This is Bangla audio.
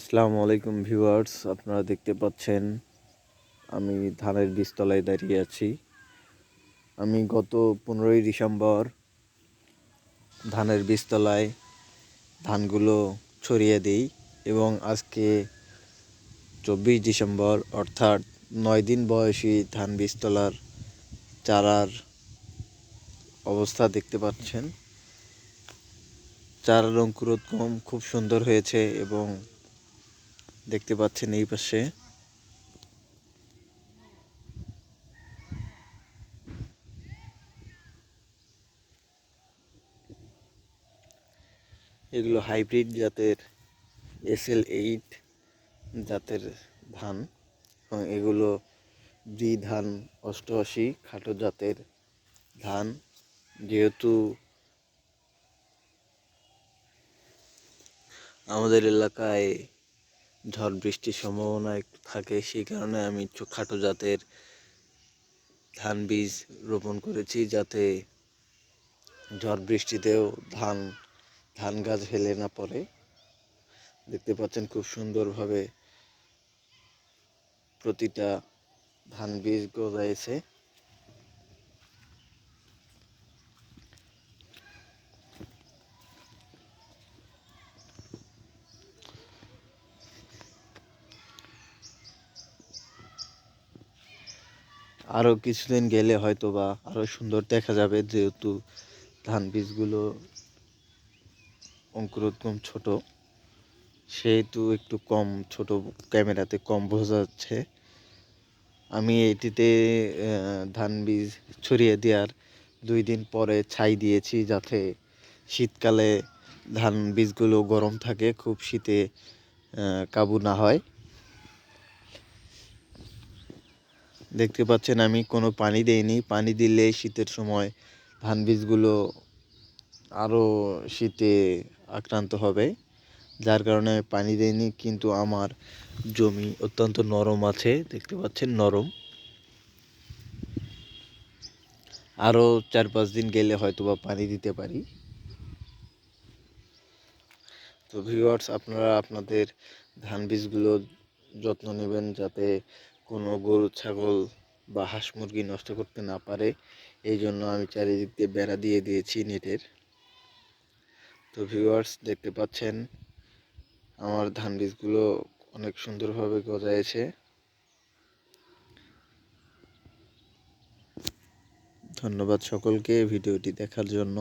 আসসালামু আলাইকুম ভিউয়ার্স, আপনারা দেখতে পাচ্ছেন আমি ধানের বীজতলায় দাঁড়িয়ে আছি। আমি গত পনেরোই ডিসেম্বর ধানের বীজতলায় ধানগুলো ছড়িয়ে দিই এবং আজকে চব্বিশ ডিসেম্বর, অর্থাৎ নয় দিন বয়সী ধান বীজতলার চারার অবস্থা দেখতে পাচ্ছেন। চারার অঙ্কুরোদ্গম খুব সুন্দর হয়েছে এবং দেখতে পাচ্ছেন এই পাশে। এগুলো হাইব্রিড জাতের এস এল এইট জাতের ধান এবং এগুলো ব্রি ধান অষ্টআশি খাটো জাতের ধান। যেহেতু আমাদের এলাকায় ঝড় বৃষ্টির সম্ভাবনা একটু থাকে, সেই কারণে আমি খাটো জাতের ধান বীজ রোপণ করেছি যাতে ঝড় বৃষ্টিতেও ধান ধান গাছ ফেলে না পড়ে। দেখতে পাচ্ছেন খুব সুন্দরভাবে প্রতিটা ধান বীজ গজাইছে। আরও কিছুদিন গেলে হয়তো বা আরও সুন্দর দেখা যাবে, যেহেতু ধান বীজগুলো অঙ্কুরোদ্গম ছোট, সেহেতু একটু কম, ছোট ক্যামেরাতে কম বোঝা যাচ্ছে। আমি এটিতে ধান বীজ ছড়িয়ে দেওয়ার দুই দিন পরে ছাই দিয়েছি যাতে শীতকালে ধান বীজগুলো গরম থাকে, খুব শীতে কাবু না হয়। দেখতে পাচ্ছেন আমি কোনো পানি দেইনি। পানি দিলে শীতের সময় ধান বীজগুলো আরও শীতে আক্রান্ত হবে, যার কারণে আমি পানি দেইনি, কিন্তু আমার জমি অত্যন্ত নরম আছে, দেখতে পাচ্ছেন নরম। আরও চার পাঁচ দিন গেলে হয়তো বা পানি দিতে পারি। তো ভিউয়ার্স আপনারা আপনাদের ধান বীজগুলো যত্ন নেবেন যাতে কোনো গরু, ছাগল বা হাঁস মুরগি নষ্ট করতে না পারে, এই জন্য আমি চারিদিক দিয়ে বেড়া দিয়ে দিয়েছি নেটের। তো ভিউয়ার্স দেখতে পাচ্ছেন, আমার ধান বীজগুলো অনেক সুন্দরভাবে গজায়েছে। ধন্যবাদ সকলকে ভিডিওটি দেখার জন্য।